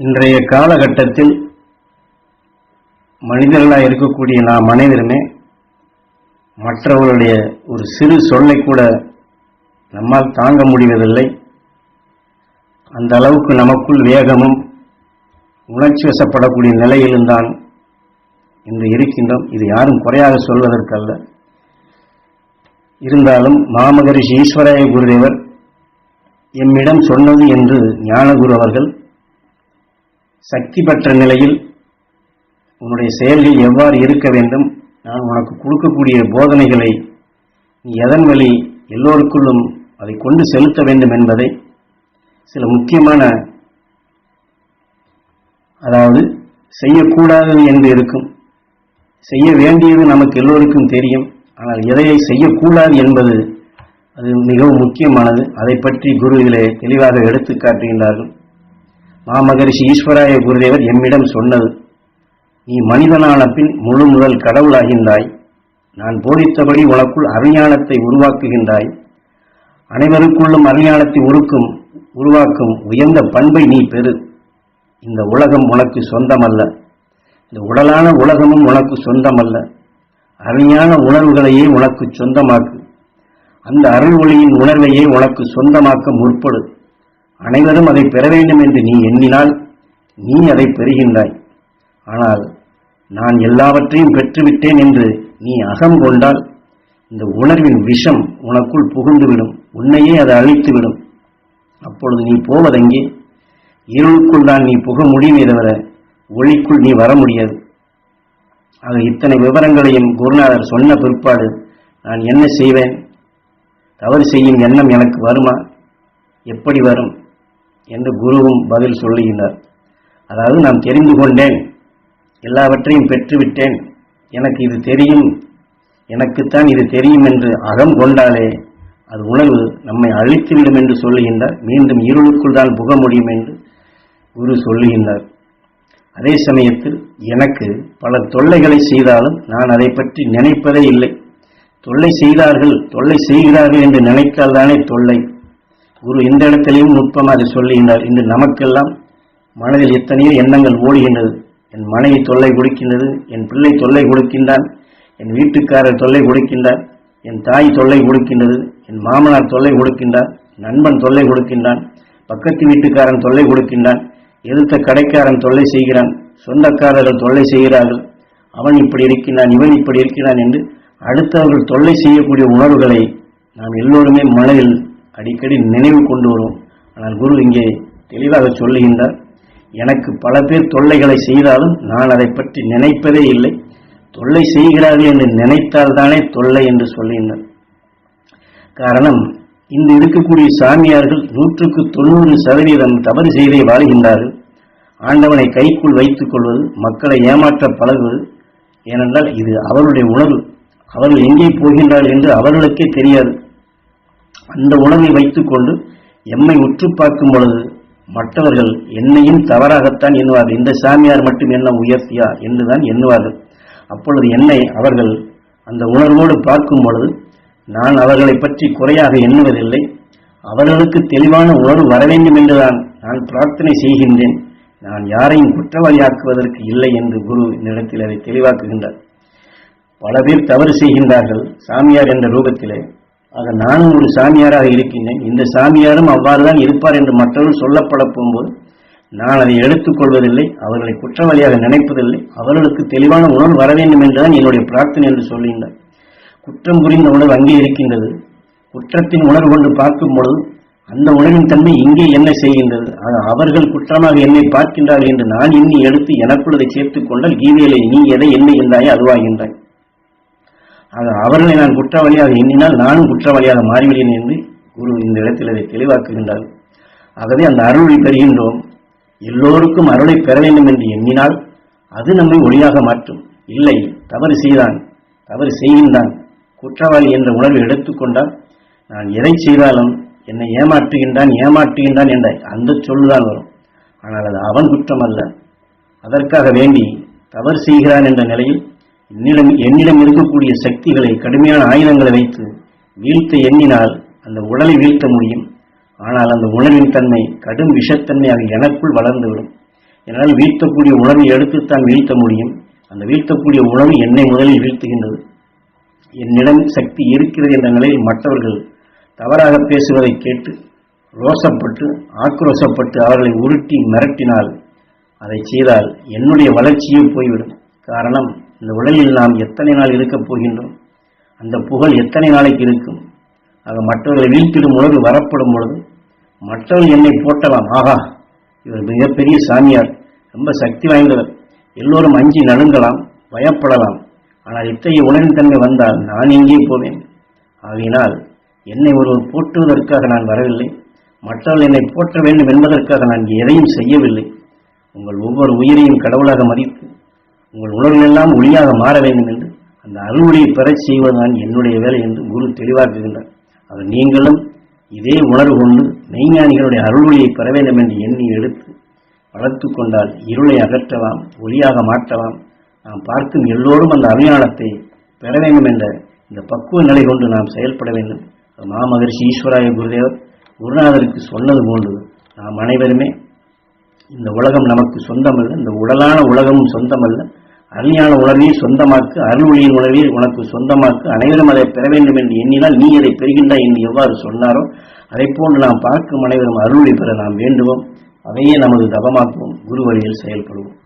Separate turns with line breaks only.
இன்றைய காலகட்டத்தில் மனிதர்களாக இருக்கக்கூடிய நாம் அனைவருமே மற்றவர்களுடைய ஒரு சிறு சொல்லை கூட நம்மால் தாங்க முடிவதில்லை. அந்த அளவுக்கு நமக்குள் வேகமும் உணர்ச்சி வசப்படக்கூடிய நிலையிலும் தான் இன்று இருக்கின்றோம். இது யாரும் குறையாக சொல்வதற்கல்ல. இருந்தாலும் மாமகரிஷி ஈஸ்வராய குருதேவர் எம்மிடம் சொன்னது என்று ஞானகுரு அவர்கள் சக்தி பெற்ற நிலையில் உன்னுடைய செயல்கள் எவ்வாறு இருக்க வேண்டும்? நான் உனக்கு கொடுக்கக்கூடிய போதனைகளை நீ எதன் வழி எல்லோருக்குள்ளும் அதை கொண்டு செலுத்த வேண்டும் என்பதை சில முக்கியமான அதாவது செய்யக்கூடாதது என்று இருக்கும். செய்ய வேண்டியது நமக்கு எல்லோருக்கும் தெரியும். ஆனால் எதையை செய்யக்கூடாது என்பது அது மிகவும் முக்கியமானது. அதை பற்றி குரு இதிலே தெளிவாக எடுத்து காட்டுகின்றார்கள். மாமகரிஷி ஈஸ்வராய குருதேவர் எம்மிடம் சொன்னது. நீ மனிதனான பின் முழு முதல் கடவுளாகின்றாய். நான் போதித்தபடி உனக்குள் அறிஞானத்தை உருவாக்குகின்றாய். அனைவருக்குள்ளும் அறிஞானத்தை உருக்கும் உருவாக்கும் உயர்ந்த பண்பை நீ பெறு. இந்த உலகம் உனக்கு சொந்தமல்ல. இந்த உடலான உலகமும் உனக்கு சொந்தமல்ல. அறிஞான உணர்வுகளையே உனக்கு சொந்தமாக்கு. அந்த அருள் ஒளியின் உணர்வையே உனக்கு சொந்தமாக்க முற்படு. அனைவரும் அதை பெற வேண்டும் என்று நீ எண்ணினால் நீ அதை பெறுகின்றாய். ஆனால் நான் எல்லாவற்றையும் பெற்றுவிட்டேன் என்று நீ அகம் கொண்டால் இந்த உணர்வின் விஷம் உனக்குள் புகுந்துவிடும் உன்னையே அது அழித்துவிடும். அப்பொழுது நீ போவதெங்கே? இருளுக்குள் தான் நீ புக முடியுமே தவிர ஒளிக்குள் நீ வர முடியாது. ஆக இத்தனை விவரங்களையும் குருநாதர் சொன்ன பிற்பாடு நான் என்ன செய்வேன்? தவறு செய்யும் எண்ணம் எனக்கு வருமா? எப்படி வரும்? என்று குருவும் பதில் சொல்லுகின்றார். அதாவது நான் தெரிந்து கொண்டேன் எல்லாவற்றையும் பெற்றுவிட்டேன். எனக்கு இது தெரியும் எனக்குத்தான் இது தெரியும் என்று அகம் கொண்டாலே அது உணர்வு நம்மை அழித்துவிடும் என்று சொல்லுகின்றார். மீண்டும் இருளுக்குள் தான் புக முடியும் என்று குரு சொல்லுகின்றார். அதே சமயத்தில் எனக்கு பல தொல்லைகளை செய்தாலும் நான் அதை பற்றி நினைப்பதே இல்லை. தொல்லை செய்தார்கள் தொல்லை செய்கிறார்கள் என்று நினைத்தால்தானே தொல்லை. குரு எந்த இடத்திலையும் நுட்பமாக சொல்லுகின்றார் இன்று நமக்கெல்லாம் மனதில் எத்தனையோ எண்ணங்கள் ஓடுகின்றது. என் மனைவி தொல்லை கொடுக்கின்றது என் பிள்ளை தொல்லை கொடுக்கின்றான் என் வீட்டுக்காரர் தொல்லை கொடுக்கின்றார் என் தாய் தொல்லை கொடுக்கின்றது என் மாமனார் தொல்லை கொடுக்கின்றார் நண்பன் தொல்லை கொடுக்கின்றான் பக்கத்து வீட்டுக்காரன் தொல்லை கொடுக்கின்றான் எதிர்த்த கடைக்காரன் தொல்லை செய்கிறான் சொந்தக்காரர்கள் தொல்லை செய்கிறார்கள். அவன் இப்படி இருக்கின்றான் இவன் இப்படி இருக்கிறான் என்று அடுத்தவர்கள் தொல்லை செய்யக்கூடிய உணர்வுகளை நாம் எல்லோருமே மனதில் அடிக்கடி நினைவு கொண்டு வரும். ஆனால் குரு இங்கே தெளிவாக சொல்லுகின்றார் எனக்கு பல பேர் தொல்லைகளை செய்தாலும் நான் அதை பற்றி நினைப்பதே இல்லை. தொல்லை செய்கிறார்கள் என்று நினைத்தால் தானே தொல்லை என்று சொல்லுகின்றார். காரணம் இன்று இருக்கக்கூடிய சாமியார்கள் நூற்றுக்கு தொண்ணூறு சதவீதம் தவறு செய்தே வாழ்கின்றார்கள். ஆண்டவனை கைக்குள் வைத்துக் கொள்வது மக்களை ஏமாற்ற பழகுவது ஏனென்றால் இது அவருடைய உணர்வு. அவர்கள் எங்கே போகின்றார்கள் என்று அவர்களுக்கே தெரியாது. அந்த உணவை வைத்துக்கொண்டு எம்மை உற்று பார்க்கும் பொழுது மற்றவர்கள் என்னையும் தவறாகத்தான் எண்ணுவார்கள். இந்த சாமியார் மட்டும் என்ன உயர்த்தியா என்றுதான் எண்ணுவார்கள். அப்பொழுது என்னை அவர்கள் அந்த உணர்வோடு பார்க்கும் பொழுது நான் அவர்களை பற்றி குறையாக எண்ணுவதில்லை. அவர்களுக்கு தெளிவான உணர்வு வர வேண்டும் என்றுதான் நான் பிரார்த்தனை செய்கின்றேன். நான் யாரையும் குற்றவாளியாக்குவதற்கு இல்லை என்று குரு இந்த இடத்தில் அதை தெளிவாக்குகின்றார். பல பேர் தவறு செய்கின்றார்கள். சாமியார் என்ற ரூபத்திலே ஆக நானும் ஒரு சாமியாராக இருக்கின்றேன். இந்த சாமியாரும் அவ்வாறுதான் இருப்பார் என்று மற்றவர்கள் சொல்லப்பட போகும்போது நான் அதை எடுத்துக்கொள்வதில்லை அவர்களை குற்றவாளியாக நினைப்பதில்லை. அவர்களுக்கு தெளிவான உணர்வு வர வேண்டும் என்றுதான் என்னுடைய பிரார்த்தனை என்று சொல்லுகின்றார் குற்றம் புரிந்த உணர்வு அங்கே இருக்கின்றது. குற்றத்தின் உணர்வு கொண்டு பார்க்கும் பொழுது அந்த உணர்வின் தன்மை இங்கே என்ன செய்கின்றது? அவர்கள் குற்றமாக என்னை பார்க்கின்றார்கள் என்று நான் எண்ணி எடுத்து எனக்குள்ளதை சேர்த்துக் கொண்டால் கீதையிலே நீ எதை என்ன எண்ணுகின்றாயோ அதுவாகின்றாய். அது அவர்களை நான் குற்றவாளியாக எண்ணினால் நானும் குற்றவாளியாக மாறிவிடுவேன் என்று குரு இந்த இடத்தில் அதை தெளிவாக்குகின்றார். ஆகவே அந்த அருளை பெறுகின்றோம். எல்லோருக்கும் அருளை பெற வேண்டும் என்று எண்ணினால் அது நம்மை ஒளியாக மாற்றும். இல்லை தவறு செய்தான். தவறு செய்கின்றான். குற்றவாளி என்ற உணர்வை எடுத்துக்கொண்டால் நான் எதை செய்தாலும் என்னை ஏமாற்றுகின்றான் ஏமாற்றுகின்றான் என்ற அந்த சொல்லுதான் வரும். ஆனால் அது அவன் குற்றம் அல்ல அதற்காக வேண்டி தவறு செய்கிறான் என்ற நிலையில் என்னிடம் என்னிடம் இருக்கக்கூடிய சக்திகளை கடுமையான ஆயுதங்களை வைத்து வீழ்த்த எண்ணினால் அந்த உடலை வீழ்த்த முடியும். ஆனால் அந்த உணர்வின் தன்மை கடும் விஷத்தன்மை எனக்குள் வளர்ந்துவிடும். என்னால் வீழ்த்தக்கூடிய உணவை எடுத்துத்தான் வீழ்த்த முடியும். அந்த வீழ்த்தக்கூடிய உணவு என்னை முதலில் வீழ்த்துகின்றது. என்னிடம் சக்தி இருக்கிறது என்ற நிலையில் மற்றவர்கள் தவறாக பேசுவதை கேட்டு ரோசப்பட்டு ஆக்ரோசப்பட்டு அவர்களை உருட்டி மிரட்டினால் அதை செய்தால் என்னுடைய வளர்ச்சியே போய்விடும். காரணம் இந்த உடலில் நாம் எத்தனை நாள் இருக்கப் போகின்றோம்? அந்த புகழ் எத்தனை நாளைக்கு இருக்கும்? ஆக மற்றவர்களை வீழ்த்திடும் உணர்வு வரப்படும் பொழுது மற்றவர்கள் என்னை போட்டலாம் ஆகா இவர் மிகப்பெரிய சாமியார். ரொம்ப சக்தி வாய்ந்தவர். எல்லோரும் அஞ்சி நடுங்கலாம் பயப்படலாம். ஆனால் இத்தகைய உணர்வின் தன்மை வந்தால் நான் எங்கே போவேன்? ஆகையினால் என்னை ஒருவர் போற்றுவதற்காக நான் வரவில்லை. மற்றவர்கள் என்னை போற்ற வேண்டும் என்பதற்காக நான் எதையும் செய்யவில்லை. உங்கள் ஒவ்வொரு உயிரையும் கடவுளாக மதித்து உங்கள் உணர்வு எல்லாம் ஒளியாக மாற வேண்டும் என்று அந்த அருளுடைய பெறச் செய்வதுதான் என்னுடைய வேலை என்று குரு தெளிவாக்குகின்றார். அவர் நீங்களும் இதே உணர்வு கொண்டு மெய்ஞானிகளுடைய அருள்வொளியை பெற வேண்டும் என்று எண்ணி எடுத்து வளர்த்து கொண்டால் இருளை அகற்றலாம் ஒளியாக மாற்றலாம் நாம் பார்க்கும் எல்லோரும் அந்த அபிஞானத்தை பெற வேண்டும் என்ற இந்த பக்குவ நிலை கொண்டு நாம் செயல்பட வேண்டும். மாமகர்ஷி ஈஸ்வராய குருதேவர் குருநாதருக்கு சொன்னது போன்று நாம் அனைவருமே இந்த உலகம் நமக்கு சொந்தமல்ல இந்த உடலான உலகமும் சொந்தமல்ல. அருளியான உணர்வை சொந்தமாக்கு அருள் ஒளியின் உணர்வை உனக்கு சொந்தமாக்கு அனைவரும் அதை பெற வேண்டும் என்று எண்ணினால் நீ அதை பெறுகின்றாய் என்று எவ்வாறு சொன்னாரோ அதை போன்று நாம் பார்க்கும் அனைவரும் அருளை பெற நாம் வேண்டுவோம். அதையே நமது தபமாக்குவோம். குரு வழியில் செயல்படுவோம்.